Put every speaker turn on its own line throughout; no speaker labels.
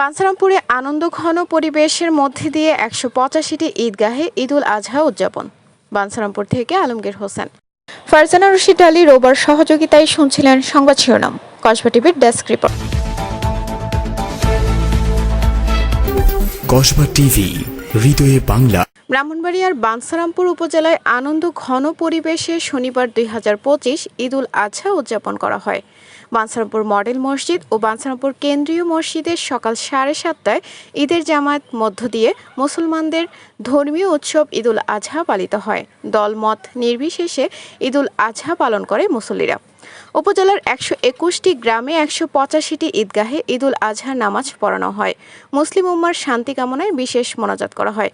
বাঞ্ছারামপুরে আনন্দঘন পরিবেশের মধ্যে দিয়ে একশো পঁচাশিটি ঈদগাহে ঈদুল আজহা উদযাপন। বাঞ্ছারামপুর থেকে আলমগীর হোসেন। ফারজানা রশিদ আলী রোবার সহযোগিতায় শুনছিলেন সংবাদ শিরোনাম। কসবা টিভির ডেস্ক রিপোর্ট।
কসবা টিভি, হৃদয়ে বাংলা।
ব্রাহ্মণবাড়িয়ার বাঞ্ছারামপুর উপজেলায় আনন্দ ঘন পরিবেশে শনিবার দুই হাজার পঁচিশ ঈদুল আজহা উদযাপন করা হয়। বাঞ্ছারামপুর মডেল মসজিদ ও বাঞ্ছারামপুর কেন্দ্রীয় মসজিদে সকাল সাড়ে সাতটায় ঈদের জামায়াত মধ্য দিয়ে মুসলমানদের ধর্মীয় উৎসব ঈদুল আজহা পালিত হয়। দলমত নির্বিশেষে ঈদুল আজহা পালন করে মুসল্লিরা। উপজেলার একশো একুশটি গ্রামে একশো পঁচাশিটি ঈদগাহে ঈদুল আজহার নামাজ পড়ানো হয়। মুসলিম উম্মার শান্তি কামনায় বিশেষ মোনাজাত করা হয়।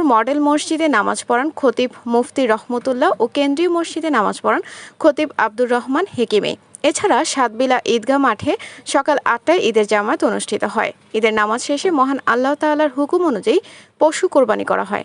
বাঞ্ছারামপুর মডেল মসজিদে নামাজ পড়ান খতিব মুফতি রহমতুল্লাহ ও কেন্দ্রীয় মসজিদে নামাজ পড়ান খতিব আব্দুর রহমান হেকিমে। এছাড়া সাতবিলা ঈদগাহ মাঠে সকাল আটটায় ঈদের জামায়াত অনুষ্ঠিত হয়। ঈদের নামাজ শেষে মহান আল্লাহ তাআলার হুকুম অনুযায়ী পশু কোরবানি করা হয়।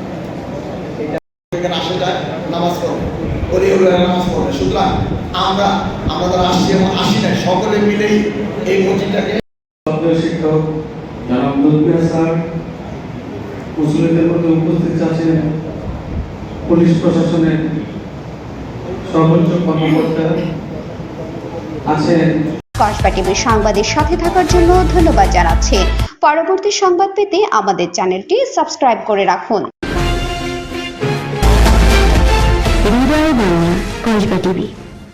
এখানে আসে যায় নামাজ পড়বে নামাজ পড়বে সুতরাং আমরা আমরা যারা আসছি এবং আসি নাই সকলে মিলেই এই মসজিদটাকে
সদস্য শিক্ষক জনাব দুলবিয়া স্যার মুসলিমদের মধ্যে উপস্থিত আছেন পুলিশ প্রশাসনের সর্বোচ্চ কর্মকর্তা আছেন।
কসবা টিভির সংবাদের সাথে থাকার জন্য ধন্যবাদ জানাচ্ছি। পরবর্তী সংবাদ পেতে আমাদের চ্যানেলটি সাবস্ক্রাইব করে রাখুন।
কলকা টিভি